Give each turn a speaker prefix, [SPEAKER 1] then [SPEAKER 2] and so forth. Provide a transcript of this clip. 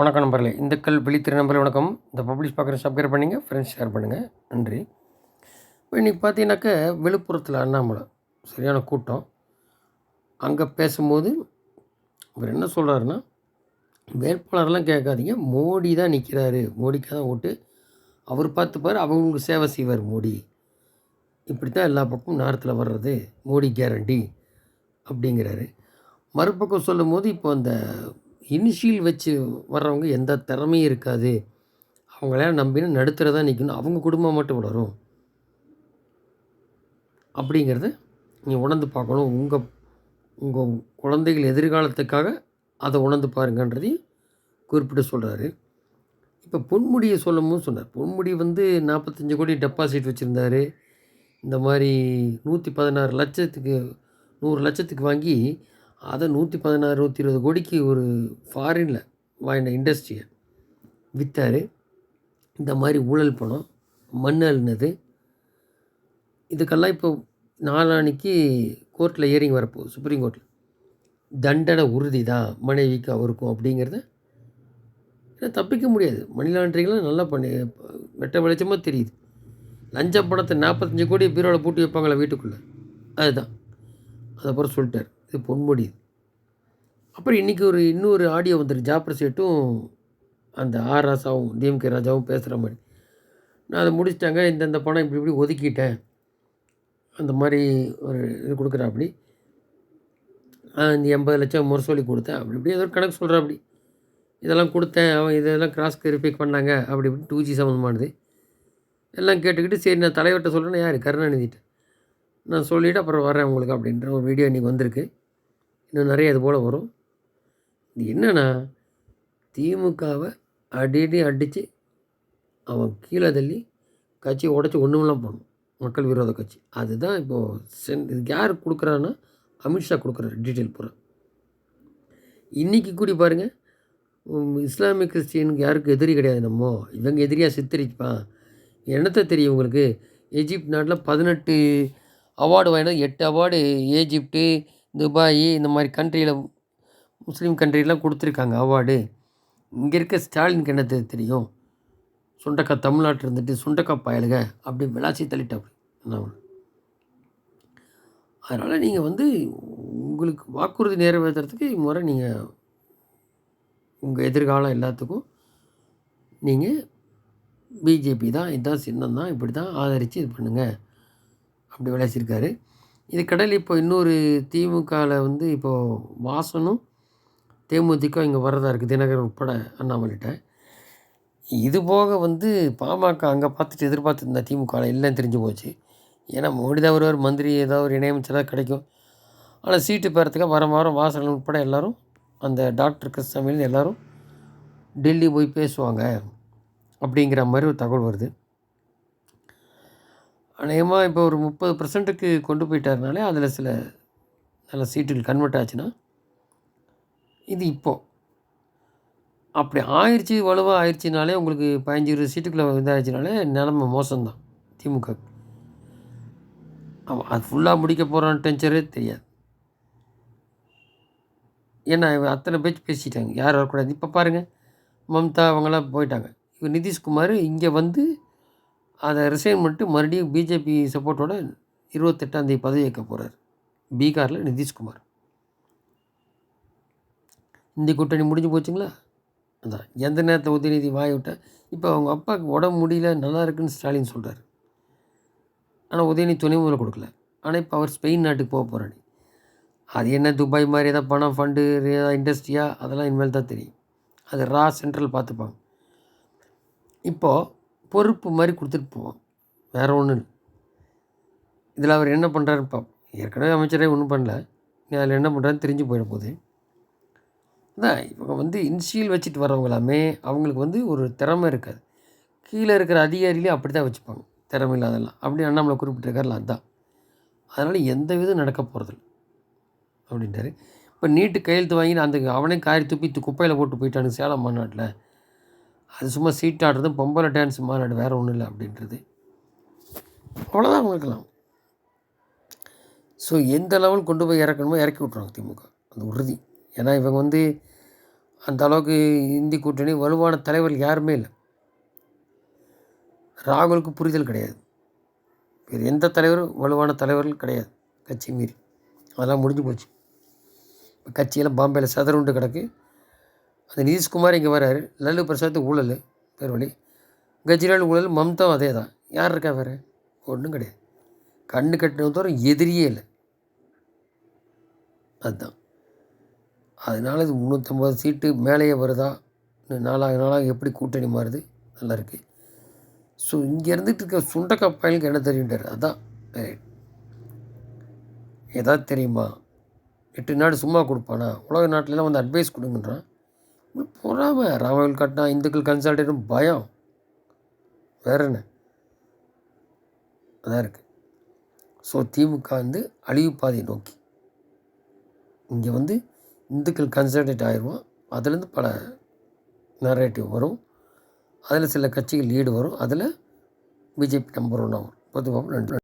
[SPEAKER 1] வணக்கம் நம்பர்களே இந்த கல் விழித்திரு நம்பர் வணக்கம். இந்த பப்ளிஷ் பார்க்குற சப்ஸ்கிரைப் பண்ணுங்கள் ஃப்ரெண்ட்ஸ் ஷேர் பண்ணுங்கள் நன்றி. இப்போ இன்றைக்கி பார்த்தீங்கன்னாக்கா விழுப்புரத்தில் அண்ணாமலை. சரியான கூட்டம். அங்கே பேசும்போது அவர் என்ன சொல்கிறாருன்னா வேட்பாளர்லாம் கேட்காதீங்க மோடி தான் நிற்கிறாரு மோடிக்கு தான் ஓட்டு. அவர் பார்த்துப்பார் அவங்களுக்கு சேவை செய்வார் மோடி. இப்படி தான் எல்லா பக்கமும் நேரத்தில் வர்றது. மோடி கேரண்டி அப்படிங்கிறாரு. மறுபக்கம் சொல்லும்போது இப்போ அந்த இனிஷியல் வச்சு வர்றவங்க எந்த திறமையும் இருக்காது. அவங்கள நம்பினா நடுத்தர நிற்கணும் அவங்க குடும்பம் மட்டும் வளரும். அப்படிங்கிறத நீங்கள் உணர்ந்து பார்க்கணும். உங்கள் உங்கள் குழந்தைகள் எதிர்காலத்துக்காக அதை உணர்ந்து பாருங்கன்றதையும் குறிப்பிட்டு சொல்கிறாரு இப்போ பொன்முடியை சொல்லும்போது சொன்னார். பொன்முடி வந்து நாற்பத்தஞ்சு கோடி டெபாசிட் வச்சுருந்தாரு. இந்த மாதிரி நூற்றி பதினாறு லட்சத்துக்கு நூறு லட்சத்துக்கு வாங்கி அதை நூற்றி பதினாறு நூற்றி இருபது கோடிக்கு ஒரு ஃபாரினில் வாங்கின இண்டஸ்ட்ரியை விற்றார் இந்த மாதிரி ஊழல் பணம் மண் அழுனது இதுக்கெல்லாம் இப்போ நாளானிக்கு கோர்ட்டில் ஏறிங் வரப்போகுது சுப்ரீம் கோர்ட்டில் தண்டனை உறுதி தான் மனைவிக்கு அவருக்கும் அப்படிங்கிறத ஏன்னா தப்பிக்க முடியாது. மணி லாண்ட்ரிங்லாம் நல்லா பண்ணி வெட்ட வெளிச்சமாக தெரியுது. லஞ்ச பணத்தை நாற்பத்தஞ்சு கோடி பீரோவில் பூட்டி வைப்பாங்களே வீட்டுக்குள்ளே. அதுதான். அதை அப்புறம் சொல்லிட்டார். இது பொன்முடி. அப்புறம் இன்றைக்கி ஒரு இன்னொரு ஆடியோ வந்துருக்கு ஜாப்பர் சேட்டும் அந்த ஆர் ராசாவும் டிஎம்கே ராஜாவும் பேசுகிற மாதிரி. நான் அதை முடிச்சிட்டாங்க. இந்தந்த பணம் இப்படி இப்படி ஒதுக்கிட்டேன். அந்த மாதிரி ஒரு இது கொடுக்குறாப்படி. இந்த எண்பது லட்சம் முரசொலி கொடுத்தேன். அப்படி இப்படி ஏதோ கணக்கு சொல்கிறாப்படி இதெல்லாம் கொடுத்தேன். அவன் இதெல்லாம் கிராஸ் வெரிஃபை பண்ணாங்க. அப்படி இப்படி டூ ஜி சம்மந்தமானது எல்லாம் கேட்டுக்கிட்டு சரி நான் தலைவர்கிட்ட சொல்கிறேன்னு யார்? கருணாநிதிட்ட நான் சொல்லிவிட்டு அப்புறம் வரேன் உங்களுக்கு அப்படின்ற ஒரு வீடியோ இன்றைக்கி வந்திருக்கு. இன்னும் நிறைய இது போல் வரும். இது என்னென்னா திமுகவை அடி அடித்து அவன் கீழே தள்ளி கட்சி உடச்சி ஒன்றுமெல்லாம் போகணும் மக்கள் விரோத கட்சி. அதுதான் இப்போது சென் இதுக்கு யார் கொடுக்குறான்னா அமித்ஷா கொடுக்குறாரு டீட்டெயில் பூரா. இன்றைக்கி கூடி பாருங்கள் இஸ்லாமிக் கிறிஸ்டியனுக்கு யாருக்கு எதிரி கிடையாது நம்ம. இவங்க எதிரியாக சித்தரிப்பான் என்னத்தை தெரியும் உங்களுக்கு? எஜிப்ட் நாட்டில் பதினெட்டு அவார்டு வாங்கினா எட்டு அவார்டு ஏஜிப்டு துபாய் இந்த மாதிரி கண்ட்ரியில் முஸ்லீம் கண்ட்ரிலாம் கொடுத்துருக்காங்க அவார்டு. இங்கே இருக்க ஸ்டாலினுக்கு என்ன தெரியும்? சுண்டக்காய் தமிழ்நாட்டில் இருந்துட்டு சுண்டக்கா பயலுக அப்படி விளாசி தள்ளிட்டாப்படி என்ன அதனால் நீங்கள் வந்து உங்களுக்கு வாக்குறுதி நிறைவேற்றுறதுக்கு முறை நீங்கள் உங்கள் எதிர்காலம் எல்லாத்துக்கும் நீங்கள் பிஜேபி தான் இதுதான் சின்னம் தான் இப்படி தான் ஆதரித்து இது பண்ணுங்கள் அப்படி விளையாசிருக்காரு இது கடையில் இப்போ இன்னொரு திமுகவில் வந்து இப்போது வாசனும் தேமுதிக இங்கே வரதா இருக்குது தினகரன் உட்பட அண்ணாமலைகிட்ட. இது போக வந்து பாமக அங்கே பார்த்துட்டு எதிர்பார்த்துருந்தா திமுகவில் இல்லைன்னு தெரிஞ்சு போச்சு. ஏன்னா மோடி தான் ஒருவர் மந்திரி ஏதாவது ஒரு இணையமைச்சராக கிடைக்கும். ஆனால் சீட்டு பெறத்துக்காக வர வாரம் வாசல் உட்பட எல்லோரும் அந்த டாக்டர் கிருஷ்ணசாமியில் எல்லோரும் டெல்லி போய் பேசுவாங்க அப்படிங்கிற மாதிரி ஒரு தகவல் வருது. அநேகமாக இப்போ ஒரு முப்பது பர்சன்ட்டுக்கு கொண்டு போயிட்டாருனாலே அதில் சில நல்ல சீட்டுகள் கன்வெர்ட் ஆச்சுன்னா இது இப்போது அப்படி ஆயிடுச்சு வலுவாக ஆயிடுச்சுனாலே உங்களுக்கு பதினஞ்சு இருபது சீட்டுக்குள்ளே இதாகிடுச்சினாலே நிலமை மோசம்தான் திமுக. ஆமாம் அது ஃபுல்லாக முடிக்க போகிறான் டென்ச்சரே தெரியாது. ஏன்னா அத்தனை பேச்சு பேசிட்டாங்க. யார் வரக்கூடாது? இப்போ பாருங்கள் மம்தா அவங்களாம் போயிட்டாங்க. இவன் நிதிஷ்குமார் இங்கே வந்து அதை ரிசைன் பண்ணிட்டு மறுபடியும் பிஜேபி சப்போர்ட்டோட இருபத்தெட்டாந்தேதி பதவி ஏற்க போகிறார் பீகாரில் நிதிஷ்குமார். இந்த கூட்டணி முடிஞ்சு போச்சுங்களா? அதான். எந்த நேரத்தை உதயநிதி வாய் விட்டால் இப்போ அவங்க அப்பாவுக்கு உடம்பு முடியல நல்லா இருக்குன்னு ஸ்டாலின் சொல்கிறார் ஆனால் உதயநிதி துணை முதல்ல கொடுக்கல. ஆனால் இப்போ அவர் ஸ்பெயின் நாட்டுக்கு போக போகிறாரு அது என்ன துபாய் மாதிரி ஏதாவது பணம் ஃபண்டு ஏதாவது இண்டஸ்ட்ரியா அதெல்லாம் இனிமேல் தான் தெரியும். அது ரா சென்ட்ரல் பார்த்துப்பாங்க. இப்போது பொறுப்பு மாதிரி கொடுத்துட்டு போவோம் வேறு ஒன்றும் இல்லை. இதில் அவர் என்ன பண்ணுறாருன்னு பார்ப்போம் ஏற்கனவே அமைச்சரே ஒன்றும் பண்ணல. நீ அதில் என்ன பண்ணுறாருன்னு தெரிஞ்சு போயிட போகுது. அதான் இவங்க வந்து இன்சியல் வச்சுட்டு வரவங்களாமே அவங்களுக்கு வந்து ஒரு திறமை இருக்காது. கீழே இருக்கிற அதிகாரிலேயே அப்படி தான் வச்சுப்பாங்க. திறமை இல்லாதெல்லாம் அப்படி அண்ணாமலை குறிப்பிட்டிருக்காருல அதுதான் அதனால் எந்த விதம் நடக்க போகிறதில்ல அப்படின்ட்டாரு. இப்போ நீட்டு கையெழுத்து வாங்கி அந்த அவனே காரி துப்பி குப்பையில் போட்டு போயிட்டானு சேலம் மாநாட்டில். அது சும்மா சீட் ஆடுறதும் பொம்பளை டான்ஸ் மாநாடு வேறு ஒன்றும் இல்லை அப்படின்றது. அவ்வளோதான் அவங்களுக்கெல்லாம் ஸோ எந்த லெவல் கொண்டு போய் இறக்கணுமோ இறக்கி விட்ருவாங்க திமுக. அந்த உறுதி. ஏன்னா இவங்க வந்து அந்த அளவுக்கு இந்தி கூட்டணி வலுவான தலைவர்கள் யாருமே இல்லை. ராகுலுக்கு புரிதல் கிடையாது. வேறு எந்த தலைவரும் வலுவான தலைவர்கள் கிடையாது. கட்சி மீறி. அதெல்லாம் முடிஞ்சு போச்சு. இப்போ கட்சியெல்லாம் பாம்பேயில் சதறுண்டு கிடக்கு. அந்த நிதிஷ்குமார் இங்கே வராரு. லல்லு பிரசாத் ஊழல் பேர் வழி கஜ்ரிலால் ஊழல் மம்தாவும் அதே தான் யார் இருக்கா வேறு ஒன்றும் கிடையாது. கண்ணு கட்டின தவிர எதிரியே இல்லை. அதுதான் அதனால் இது முந்நூற்றம்பது சீட்டு மேலேயே வருதா? இன்னும் நாளாக நாளாக எப்படி கூட்டணி மாறுது? நல்லா இருக்குது ஸோ இங்கே இருந்துட்டு இருக்க சுண்டக்காய் பயலுக்கு என்ன தெரியுன்றார் அதான் ஏதாவது தெரியுமா? எட்டு நாடு சும்மா கொடுப்பானா? உலக நாட்டிலலாம் வந்து அட்வைஸ் கொடுங்கன்றான். பொறாமை. ராமவேல் கட்டினா இந்துக்கள் கன்சல்டேட்டும் பயம். வேற என்ன? அதான் இருக்குது ஸோ திமுக வந்து அழிவு நோக்கி. இங்கே வந்து இந்துக்கள் கன்சல்டேட் ஆயிடுவோம். அதுலேருந்து பல நரேட்டிவ் வரும். அதில் சில கட்சிகள் லீடு வரும். அதில் பிஜேபி நம்பர் ஒன் வரும். பொதுவாக நன்றி